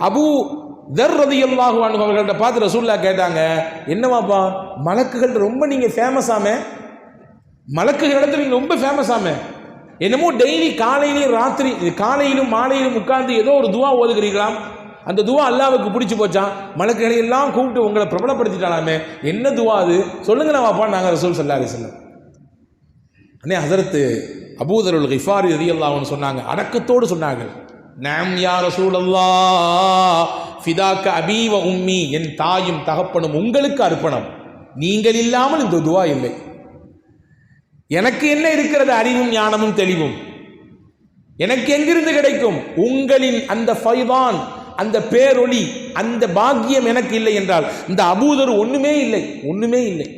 அபு தர் ரதியல்லாஹு அன்ஹு அவர்கள்ட்ட பார்த்து ரசூல்லா கேட்டாங்க என்னவாப்பா மலக்குகள் ரொம்ப நீங்கள் ஃபேமஸ் ஆமே? மலக்குகள் இடத்துல நீங்கள் ரொம்ப ஃபேமஸ் ஆமே? என்னமோ டெய்லி காலையிலையும் ராத்திரி காலையிலும் மாலையிலும் உட்கார்ந்து ஏதோ ஒரு துவா ஓதுகிறீர்களாம். அந்த துவா அல்லாவுக்கு பிடிச்சி போச்சான் மலக்குகளை எல்லாம் கூப்பிட்டு உங்களை பிரபலப்படுத்திட்டாலாமே என்ன துவா அது? சொல்லுங்களேன் வாப்பா நாங்கள் ரசூல் சல்லா அலிஸ்லாம் அண்ணே ஹசரத்து ஹிஃபார் ரதி ரதியல்லாஹுன்னு சொன்னாங்க அடக்கத்தோடு சொன்னாங்க நாம் யா ரசூலல்லா ஃபிதாக்க அபீவ உம்மி என் தாயும் தகப்பனும் உங்களுக்கு அர்ப்பணம். நீங்கள் இல்லாமல் இந்த துவா இல்லை. எனக்கு என்ன இருக்கிறது அறிவும் ஞானமும் தெளிவும்? எனக்கு எங்கிருந்து கிடைக்கும்? உங்களின் அந்த ஃபைவான் அந்த பேரொளி அந்த பாக்கியம் எனக்கு இல்லை என்றால் இந்த அபூதர் ஒன்றுமே இல்லை ஒண்ணுமே இல்லை.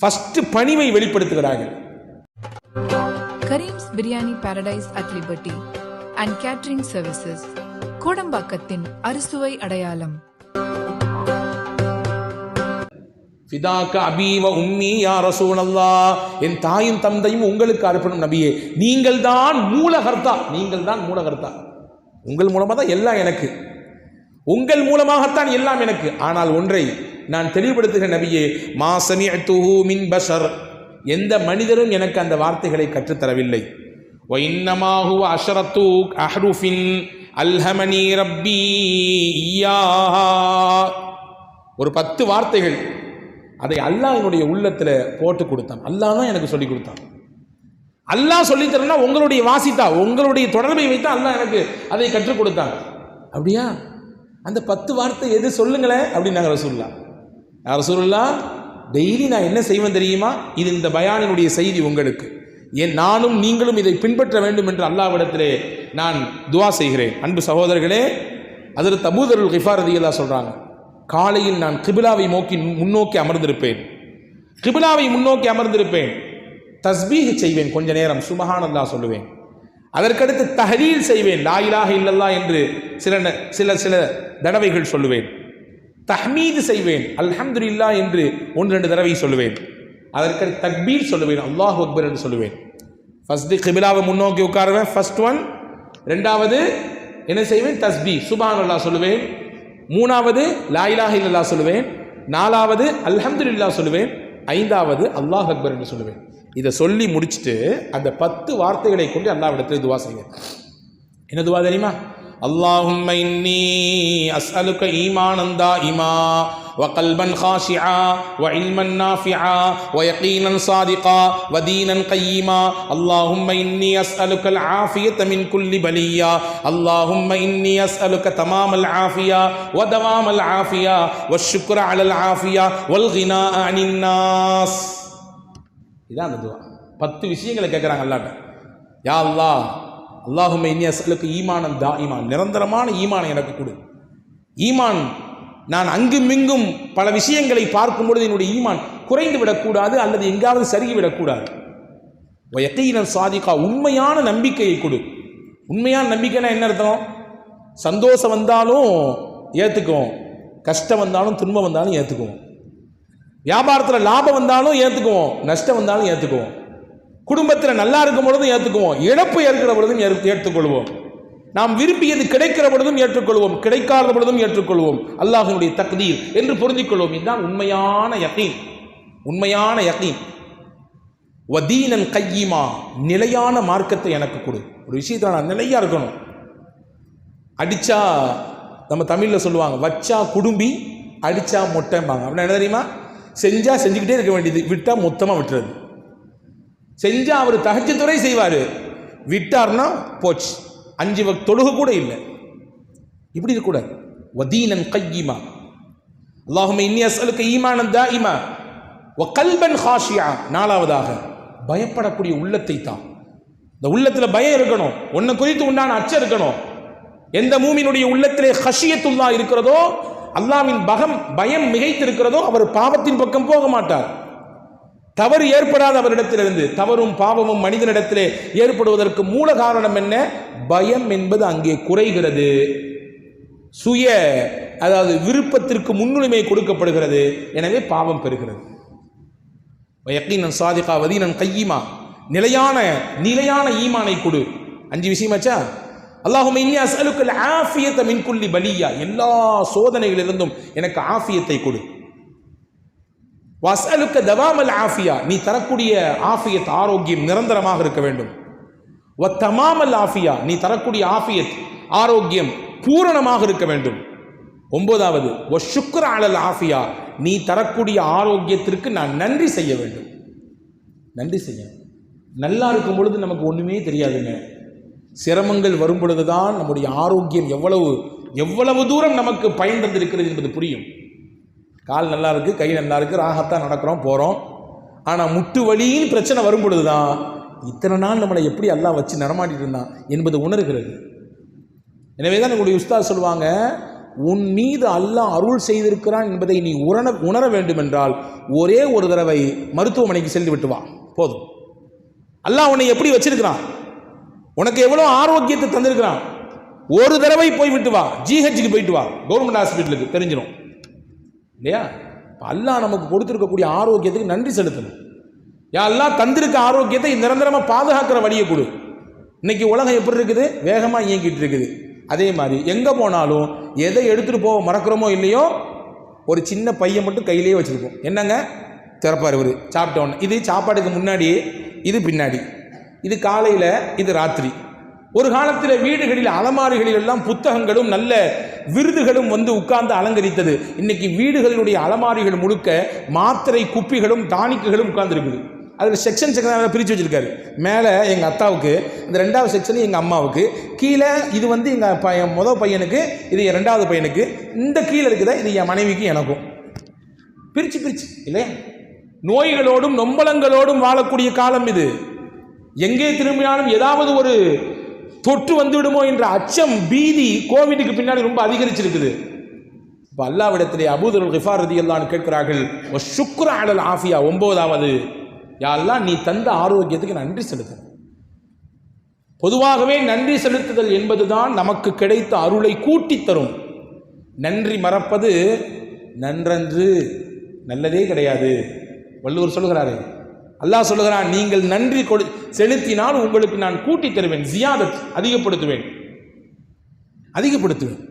ஃபர்ஸ்ட் பணிவை வெளிப்படுத்துகிறார்கள். Karim's biryani paradise at liberty and catering services கோடம்பாக்கத்தின் அறுசுவை அடையாளம் ஃபிதாக்க அபீவ உம்மி யா ரசூனல்லா என் தாயும் தந்தையும் உங்களுக்கு அர்ப்பணம் நபியே. நீங்கள் தான் மூலகர்த்தா. நீங்கள் தான் மூலகர்த்தா. உங்கள் மூலமாக தான் எல்லாம் எனக்கு. உங்கள் மூலமாகத்தான் எல்லாம் எனக்கு. ஆனால் ஒன்றை நான் தெளிவுபடுத்துகிற நபியே. மாசமி சமிஅத்துஹு மின் பஷர். எந்த மனிதரும் எனக்கு அந்த வார்த்தைகளை கற்றுத்தரவில்லை. வைன்னமாஹு அஷரத்து அஹ்ருஃபின் அல்ஹமனி ரப்பி ஒரு பத்து வார்த்தைகள் அதை அல்லாஹ் என்னுடைய உள்ளத்தில் போட்டு கொடுத்தான். அல்லாஹ் தான் எனக்கு சொல்லி கொடுத்தான். அல்லாஹ் சொல்லித்தரனா உங்களுடைய வாசித்தா உங்களுடைய தொடர்பை வைத்தா அல்லாஹ் எனக்கு அதை கற்றுக் கொடுத்தான். அப்படியா? அந்த பத்து வார்த்தை எது சொல்லுங்களேன் அப்படின்னு ரசூல்லா யார் ரசூலுல்லா டெய்லி நான் என்ன செய்வேன் தெரியுமா? இது இந்த பயானினுடைய செய்தி உங்களுக்கு. ஏன் நானும் நீங்களும் இதை பின்பற்ற வேண்டும் என்று அல்லாவிடத்திலே நான் துவா செய்கிறேன். அன்பு சகோதரர்களே அதில் தபூதருள் கிஃபார் ரதியல்லா சொல்கிறாங்க காலையில் நான் கிபிலாவை நோக்கி முன்னோக்கி அமர்ந்திருப்பேன். கிபிலாவை முன்னோக்கி அமர்ந்திருப்பேன். தஸ்பீக செய்வேன் கொஞ்ச நேரம் சுபஹானல்லா சொல்லுவேன். அதற்கடுத்து தஹலீல் செய்வேன் லாயிலாக இல்லல்லா என்று சில ந- சில சில தடவைகள் சொல்லுவேன். தஹ்மீது செய்வேன் அல்ஹம்துல்லா என்று ஒன்று ரெண்டு தடவை சொல்லுவேன். அதற்கு தக்பீர் சொல்லுவேன் அல்லாஹ் அக்பர் என்று சொல்லுவேன். ஃபஸ்ட்டு கிபிலாவை முன்னோக்கி உட்காருவேன் ஃபர்ஸ்ட் ஒன் ரெண்டாவது என்ன செய்வேன்? தஸ்பீ சுபான் சொல்லுவேன். மூணாவது லா இலாஹ இல்லல்லா சொல்லுவேன். நாலாவது அல்ஹம்துலில்லா சொல்லுவேன். ஐந்தாவது அல்லாஹ் அக்பர் என்று சொல்லுவேன். இதை சொல்லி முடிச்சுட்டு அந்த பத்து வார்த்தைகளை கொண்டு அல்லாவிடத்தில் துவா செய்வேன். என்ன துவா தெரியுமா? اللهم إني أسألك إيمانا دائما وقلبا خاشعا وعلما نافعا ويقينا صادقا ودينا قيما اللهم إني أسألك العافية من كل بلية اللهم إني أسألك تمام العافية ودوام العافية والشكر على العافية والغناء عن الناس இதான் அந்த துவா பத்து விஷயங்களை கேட்குறாங்க அல்லாட்ட யா அல்லாஹ் அல்லாஹும் இன்னி அசலுக்கு ஈமானம் தா ஈமான் நிரந்தரமான ஈமானை எனக்கு கொடு. ஈமான் நான் அங்கும் இங்கும் பல விஷயங்களை பார்க்கும் பொழுது என்னுடைய ஈமான் குறைந்து விடக்கூடாது அல்லது எங்காவது சருகி விடக்கூடாது. யக்கீனன் சாதிகா உண்மையான நம்பிக்கையை கொடு. உண்மையான நம்பிக்கைனா என்ன அர்த்தம்? சந்தோஷம் வந்தாலும் ஏற்றுக்குவோம் கஷ்டம் வந்தாலும் துன்பம் வந்தாலும் ஏற்றுக்குவோம் வியாபாரத்தில் லாபம் வந்தாலும் ஏற்றுக்குவோம் நஷ்டம் வந்தாலும் ஏற்றுக்குவோம் குடும்பத்தில் நல்லா இருக்கும் பொழுதும் ஏற்றுக்குவோம் இழப்பு ஏற்கிற பொழுதும் ஏற்று- ஏற்றுக்கொள்வோம். நாம் விரும்பியது கிடைக்கிற பொழுதும் ஏற்றுக்கொள்வோம். கிடைக்காத பொழுதும் ஏற்றுக்கொள்வோம். அல்லாஹனுடைய தக்தீர் என்று புரிஞ்சிக்கொள்வோம். கொள்வோம் இதுதான் உண்மையான யக்கீன் உண்மையான யக்கீன் வதீனன் கையீமா. நிலையான மார்க்கத்தை எனக்கு கொடு. ஒரு விஷயத்தில் நான் நிலையாக இருக்கணும். அடித்தா நம்ம தமிழில் சொல்லுவாங்க வச்சா குடும்பி அடித்தா மொட்டைம்பாங்க. அப்படின்னா என்ன தெரியுமா? செஞ்சால் செஞ்சுக்கிட்டே இருக்க வேண்டியது. விட்டால் மொத்தமாக விட்டுறது. செஞ்சால் அவர் தகச்சத்துறை செய்வார். விட்டார்னா போச்சு. அஞ்சு வக் கூட இல்லை. இப்படி இருக்கக்கூடாது வதீனன் கையிமா. அல்லாஹுமே இன்னி அஸ்அலுக்கு ஈமானன் இமா வ கல்பன் ஹாஷியா. நாலாவதாக பயப்படக்கூடிய உள்ளத்தை தான். இந்த உள்ளத்தில் பயம் இருக்கணும். ஒன்றை குறித்து உண்டான அச்சம் இருக்கணும். எந்த மூமினுடைய உள்ளத்திலே ஹஷியத்துல்லா இருக்கிறதோ அல்லாவின் பகம் பயம் மிகைத்து இருக்கிறதோ அவர் பாவத்தின் பக்கம் போக மாட்டார். தவறு ஏற்படாத அவரிடத்திலிருந்து தவறும் பாவமும் மனிதனிடத்திலே ஏற்படுவதற்கு மூல காரணம் என்ன? பயம் என்பது அங்கே குறைகிறது. சுய அதாவது விருப்பத்திற்கு முன்னுரிமை கொடுக்கப்படுகிறது. எனவே பாவம் பெறுகிறது. யக்கீனன் சாதிகா வதீனன் கையீமா. நிலையான நிலையான ஈமானை கொடு. அஞ்சு விஷயமாச்சா அல்லாஹும் இன்னி அசலுக்கு ஆஃபியத்தை மின்குள்ளி பலியா. எல்லா சோதனைகளிலிருந்தும் எனக்கு ஆஃபியத்தை கொடு. வசலுக்க தவாமல் ஆஃபியா நீ தரக்கூடிய ஆஃபியத் ஆரோக்கியம் நிரந்தரமாக இருக்க வேண்டும். வ தமாமல் ஆஃபியா நீ தரக்கூடிய ஆஃபியத் ஆரோக்கியம் பூரணமாக இருக்க வேண்டும். ஒன்பதாவது ஒ சுக்ர அழல் ஆஃபியா நீ தரக்கூடிய ஆரோக்கியத்திற்கு நான் நன்றி செய்ய வேண்டும். நன்றி செய்ய. நல்லா இருக்கும் பொழுது நமக்கு ஒன்றுமே தெரியாதுங்க. சிரமங்கள் வரும் பொழுதுதான் நம்முடைய ஆரோக்கியம் எவ்வளவு எவ்வளவு தூரம் நமக்கு பயன் தந்திருக்கிறது என்பது புரியும். கால் நல்லா இருக்கு கை நல்லா இருக்கு ராகத்தான் நடக்கிறோம் போகிறோம் ஆனால் முட்டு வலின்னு பிரச்சனை வரும் பொழுதுதான் இத்தனை நாள் நம்மளை எப்படி எல்லாம் வச்சு நடமாட்டிட்டு இருந்தான் என்பது உணர்கிறது. எனவே தான் நம்முடைய உஸ்தாத் சொல்லுவாங்க உன் மீது அல்லாஹ் அருள் செய்திருக்கிறான் என்பதை நீ உணர உணர வேண்டும் என்றால் ஒரே ஒரு தடவை மருத்துவமனைக்கு சென்று விட்டு வா. போதும். அல்லாஹ் உன்னை எப்படி வச்சிருக்கிறான்? உனக்கு எவ்வளோ ஆரோக்கியத்தை தந்திருக்கிறான்? ஒரு தடவை போய் விட்டு வா. ஜிஹெச்சுக்கு போயிட்டு வா. கவர்மெண்ட் ஹாஸ்பிட்டலுக்கு தெரிஞ்சிடும் இல்லையா? அல்லாஹ் நமக்கு கொடுத்துருக்கக்கூடிய ஆரோக்கியத்துக்கு நன்றி செலுத்தணும். யா எல்லாம் தந்திருக்க ஆரோக்கியத்தை நிரந்தரமாக பாதுகாக்கிற வழியை கொடு. இன்னைக்கு உலகம் எப்படி இருக்குது? வேகமாக இயங்கிட்டு இருக்குது. அதே மாதிரி எங்கே போனாலும் எதை எடுத்துகிட்டு போக மறக்கிறோமோ இல்லையோ ஒரு சின்ன பையன் மட்டும் கையிலேயே வச்சுருப்போம். என்னங்க? திறப்பார் இவர். சாப்பிட்டோன்னு இது சாப்பாடுக்கு முன்னாடி இது பின்னாடி. இது காலையில் இது ராத்திரி. ஒரு காலத்தில் வீடுகளில் அலமாரிகளில் எல்லாம் புத்தகங்களும் நல்ல விருதுகளும் வந்து உட்கார்ந்து அலங்கரித்தது. இன்னைக்கு வீடுகளினுடைய அலமாரிகள் முழுக்க மாத்திரை குப்பிகளும் டானிக்குகளும் உட்கார்ந்துருக்குது. அதில் செக்ஷன் செக்ஷன் பிரித்து வச்சுருக்காரு. மேலே எங்கள் அத்தாவுக்கு இந்த ரெண்டாவது செக்ஷன் எங்கள் அம்மாவுக்கு கீழே இது வந்து எங்கள் பையன் முதல் பையனுக்கு இது என் ரெண்டாவது பையனுக்கு இந்த கீழே இருக்குதா இது என் மனைவிக்கு எனக்கும். பிரிச்சு பிரிச்சு இல்லையா? நோய்களோடும் நொம்பலங்களோடும் வாழக்கூடிய காலம் இது. எங்கே திரும்பினாலும் ஏதாவது ஒரு தொற்று வந்துவிடுமோ என்ற அச்சம் பீதி கோவிடுக்கு பின்னாடி ரொம்ப அதிகரிச்சிருக்குது. இப்போ அல்லாவிடத்திலே அபூதருல் ஹிஃபார் ரதி எல்லாம் கேட்கிறார்கள் ஓ ஷுக்ர அலல் ஆஃபியா ஒன்பதாவது யாரெல்லாம் நீ தந்த ஆரோக்கியத்துக்கு நன்றி செலுத்து பொதுவாகவே நன்றி செலுத்துதல் என்பதுதான் நமக்கு கிடைத்த அருளை கூட்டித் தரும். நன்றி மறப்பது நன்றன்று நல்லதே கிடையாது. வள்ளுவர் சொல்லுகிறாரே அல்லாஹ் சொல்லுகிறான் நீங்கள் நன்றி கொடு செலுத்தினால் உங்களுக்கு நான் கூட்டி தருவேன் ஜியாதத் அதிகப்படுத்துவேன். அதிகப்படுத்துவேன்.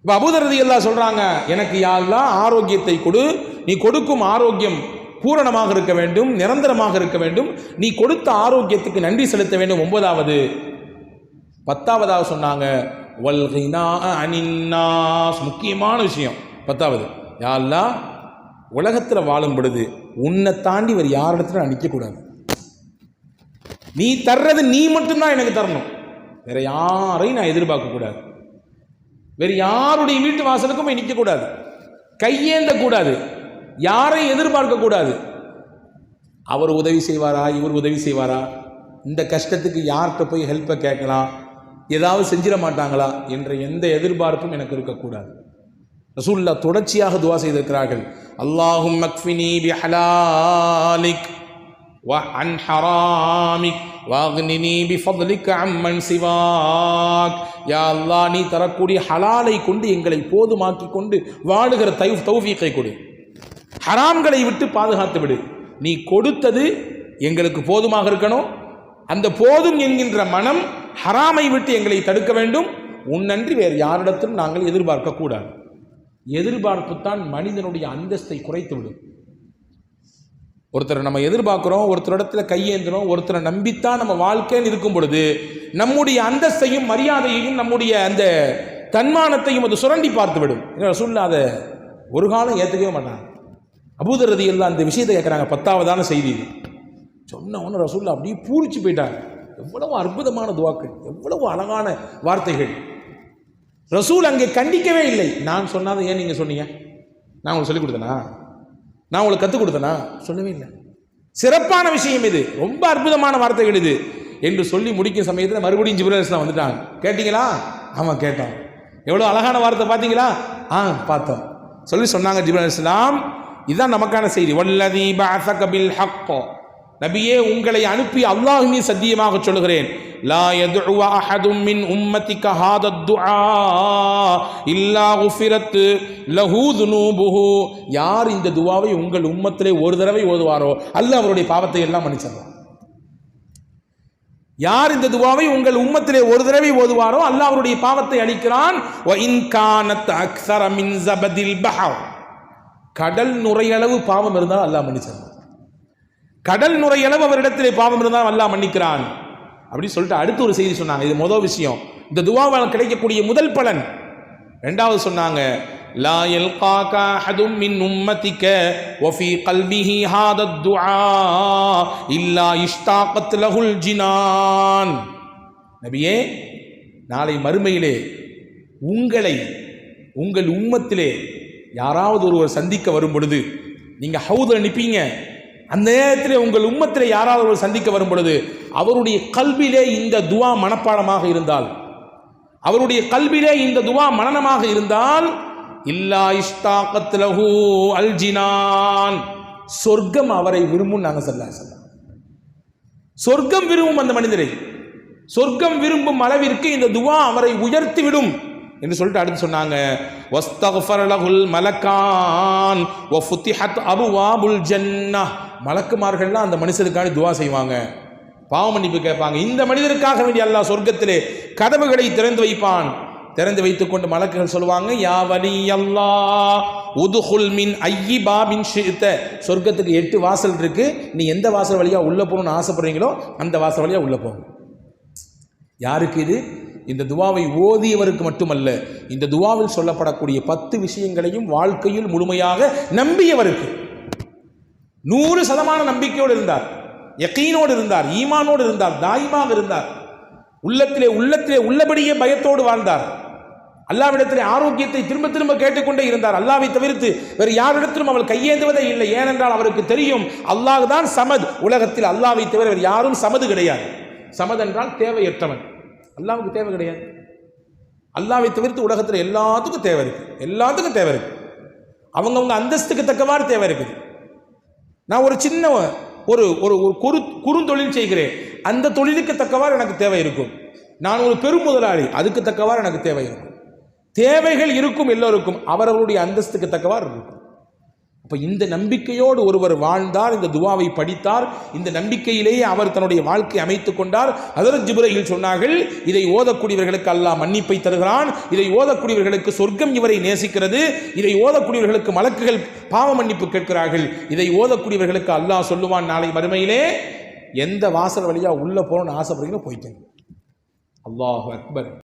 இப்போ அபுதரதி எல்லாம் சொல்கிறாங்க எனக்கு யாரெல்லாம் ஆரோக்கியத்தை கொடு நீ கொடுக்கும் ஆரோக்கியம் பூரணமாக இருக்க வேண்டும் நிரந்தரமாக இருக்க வேண்டும் நீ கொடுத்த ஆரோக்கியத்துக்கு நன்றி செலுத்த வேண்டும். ஒன்பதாவது. பத்தாவதாக சொன்னாங்க முக்கியமான விஷயம். பத்தாவது யாரெல்லாம் உலகத்தில் வாழும் பொழுது உன்னை தாண்டி வேறு யாரிடத்துல நான் நிற்கக்கூடாது. நீ தர்றது நீ மட்டும்தான் எனக்கு தரணும். வேற யாரையும் நான் எதிர்பார்க்கக்கூடாது. வேறு யாருடைய வீட்டு வாசலுக்கும் போய் நிற்கக்கூடாது. கையேந்த கூடாது யாரையும் எதிர்பார்க்க கூடாது அவர் உதவி செய்வாரா? இவர் உதவி செய்வாரா? இந்த கஷ்டத்துக்கு யார்கிட்ட போய் ஹெல்ப்பை கேட்கலாம் ஏதாவது செஞ்சிட மாட்டாங்களா? என்ற எந்த எதிர்பார்ப்பும் எனக்கு இருக்கக்கூடாது. ரசூல்லா தொடர்ச்சியாக துவா செய்திருக்கிறார்கள். அல்லாஹும் மக்ஃபினி பிஹலாலிக் وعن حرامك واغنني بفضلك عمن سواك யா அல்லாஹ் நீ தரக்கூடிய ஹலாலை கொண்டு எங்களை போதுமாக்கி கொண்டு வாழுகிற தை தௌஃபீக்கை கொடு ஹராம்களை விட்டு பாதுகாத்து விடு நீ கொடுத்தது எங்களுக்கு போதுமாக இருக்கணும் அந்த போதும் என்கின்ற மனம் ஹராமை விட்டு எங்களை தடுக்க வேண்டும் உன்னன்றி வேறு யாரிடத்திலும் நாங்கள் எதிர்பார்க்க கூடாது எதிர்பார்ப்பு தான் மனிதனுடைய அந்தஸ்தை குறைத்து விடும் ஒருத்தரை நம்ம எதிர்பார்க்குறோம் ஒருத்தரிடத்துல கையேந்துறோம் ஒருத்தரை நம்பித்தான் நம்ம வாழ்க்கைன்னு இருக்கும் பொழுது நம்முடைய அந்தஸ்தையும் மரியாதையையும் நம்முடைய அந்த தன்மானத்தையும் அது சுரண்டி பார்த்து விடும் சொல்ல அதை ஒரு காலம் ஏற்றுக்கவே மாட்டாங்க. அபூதரதி எல்லாம் அந்த விஷயத்தை கேட்குறாங்க பத்தாவதான செய்தி இது. சொன்ன ஒன்று ரசூல்லா அப்படியே பூரிச்சு போயிட்டாங்க எவ்வளவு அற்புதமான துவாக்கள் எவ்வளவு அழகான வார்த்தைகள். ரசூல் அங்கே கண்டிக்கவே இல்லை. நான் சொன்னாத ஏன் நீங்கள் சொன்னீங்க? நான் உங்களுக்கு சொல்லிக் கொடுத்தனா? நான் உங்களுக்கு கற்றுக் கொடுத்தேனா? சொல்லவே இல்லை. சிறப்பான விஷயம் இது. ரொம்ப அற்புதமான வார்த்தைகள் இது என்று சொல்லி முடிக்கும் சமயத்தில் மறுபடியும் ஜிப்ரேஸ்லாம் வந்துட்டாங்க. கேட்டிங்களா? ஆமாம் கேட்டோம். எவ்வளோ அழகான வார்த்தை பார்த்தீங்களா? ஆ பார்த்தோம். சொல்லி சொன்னாங்க ஜிப்ரேல் இஸ்லாம். இதுதான் நமக்கான செய்தி. வல்லதி பஅஸக ஹக்கோ. நபியே உங்களை அனுப்பி அல்லாஹுமே சத்தியமாக சொல்கிறேன் லா يدعو அஹதும் من உம்மத்திக هذا الدعاء இல்லா غفرت له துனூபுஹு. யார் இந்த துவாவை உங்கள் உம்மத்திலே ஒரு தடவை ஓதுவாரோ அல்லாஹ் அவருடைய பாவத்தை எல்லாம் மன்னிச்சிடலாம் யார் இந்த துவாவை உங்கள் உம்மத்திலே ஒரு தடவை ஓதுவாரோ அல்லாஹ் அவருடைய பாவத்தை அளிக்கிறான் வ இன் கானத் அக்ஸர மின் ஜபதில் பஹர். கடல் நுரையளவு பாவம் இருந்தால் அல்லாஹ் மன்னிச்சிருந்தான் கடல் நுரையளவு அவரிடத்திலே பாவம் இருந்தால் அல்லா மன்னிக்கிறான். அப்படின்னு சொல்லிட்டு அடுத்து ஒரு செய்தி சொன்னாங்க. இது முதல் விஷயம். இந்த துவாவால் கிடைக்கக்கூடிய முதல் பலன். ரெண்டாவது சொன்னாங்க லா யல்காக அஹதும் மின் உம்மதிக வஃபி கல்பிஹி ஹாத துஆ இல்லா இஷ்தாகத் லஹுல் நபியே நாளை மறுமையிலே உங்களை உங்கள் உம்மத்திலே யாராவது ஒருவர் சந்திக்க வரும் பொழுது நீங்கள் ஹவுதில் நிப்பீங்க. அந்த நேரத்தில் உங்கள் உம்மத்தில் யாராவது ஒருவர் சந்திக்க வரும் பொழுது அவருடைய கல்விலே இந்த துவா மனப்பாடமாக இருந்தால் அவருடைய கல்விலே இந்த துவா மனனமாக இருந்தால் இல்லா இஷ்டாகத் அல்ஜினான். சொர்க்கம் அவரை விரும்பும் நாங்கள் சொல்ல சொல்ல சொர்க்கம் விரும்பும் அந்த மனிதரை சொர்க்கம் விரும்பும் அளவிற்கு இந்த துவா அவரை உயர்த்தி விடும் என்று சொல்லிட்டு அடுத்து சொன்னாங்க வஸ்தஃபர் லஹுல் மலக்கான் வ அபுவாபுல் ஜன்னah மலக்குமார்கள்லாம் அந்த மனுஷருக்காண்டி துவா செய்வாங்க. பாவ மன்னிப்பு கேட்பாங்க. இந்த மனிதருக்காக வேண்டிய அல்லாஹ் சொர்க்கத்திலே கதவுகளை திறந்து வைப்பான். திறந்து வைத்துக்கொண்டு மலக்குகள் சொல்லுவாங்க யா வலி அல்லா உதுகுல் மின் ஐயி பாபின் ஷித்த சொர்க்கத்துக்கு எட்டு வாசல் இருக்கு. நீ எந்த வாசல் வழியா உள்ள போகணும்னு ஆசைப்படுறீங்களோ அந்த வாசல் வழியா உள்ள போகும் யாருக்கு இது? இந்த துவாவை ஓதியவருக்கு மட்டுமல்ல இந்த துவாவில் சொல்லப்படக்கூடிய பத்து விஷயங்களையும் வாழ்க்கையில் முழுமையாக நம்பியவருக்கு. நூறு சதமான நம்பிக்கையோடு இருந்தார். யக்கீனோடு இருந்தார் ஈமானோடு இருந்தார் தாயிமாக இருந்தார். உள்ளத்திலே உள்ளத்திலே உள்ளபடியே பயத்தோடு வாழ்ந்தார். அல்லாவிடத்திலே ஆரோக்கியத்தை திரும்ப திரும்ப கேட்டுக்கொண்டே இருந்தார். அல்லாவை தவிர்த்து வேறு யாரிடத்திலும் அவள் கையேந்துவதே இல்லை. ஏனென்றால் அவருக்கு தெரியும் அல்லாஹ் தான் சமத். உலகத்தில் அல்லாவை தவிர வேறு யாரும் சமது கிடையாது. சமத் என்றால் தேவையற்றவன். அல்லாவுக்கு தேவை கிடையாது. அல்லாவை தவிர்த்து உலகத்தில் எல்லாத்துக்கும் தேவை இருக்கு. எல்லாத்துக்கும் தேவை இருக்கு. அவங்கவுங்க அந்தஸ்துக்கு தக்கவாறு தேவை இருக்குது. நான் ஒரு சின்ன ஒரு ஒரு ஒரு குறு குறுந்தொழில் செய்கிறேன். அந்த தொழிலுக்கு தக்கவாறு எனக்கு தேவை இருக்கும். நான் ஒரு பெரும் முதலாளி அதுக்கு தக்கவாறு எனக்கு தேவை இருக்கும். தேவைகள் இருக்கும் எல்லோருக்கும் அவரவருடைய அந்தஸ்துக்கு தக்கவாறு இருக்கும். அப்போ இந்த நம்பிக்கையோடு ஒருவர் வாழ்ந்தார் இந்த துவாவை படித்தார் இந்த நம்பிக்கையிலேயே அவர் தன்னுடைய வாழ்க்கை அமைத்துக் கொண்டார். ஹதரத் ஜிபுரையில் சொன்னார்கள் இதை ஓதக்கூடியவர்களுக்கு அல்லாஹ் மன்னிப்பை தருகிறான். இதை ஓதக்கூடியவர்களுக்கு சொர்க்கம் இவரை நேசிக்கிறது. இதை ஓதக்கூடியவர்களுக்கு மலக்குகள் பாவ மன்னிப்பு கேட்கிறார்கள். இதை ஓதக்கூடியவர்களுக்கு அல்லாஹ் சொல்லுவான் நாளை மறுமையிலே. எந்த வாசல் வழியாக உள்ளே போகணும்னு ஆசைப்படுறீங்களோ போயிட்டேங்க. அல்லாஹ் அக்பர்.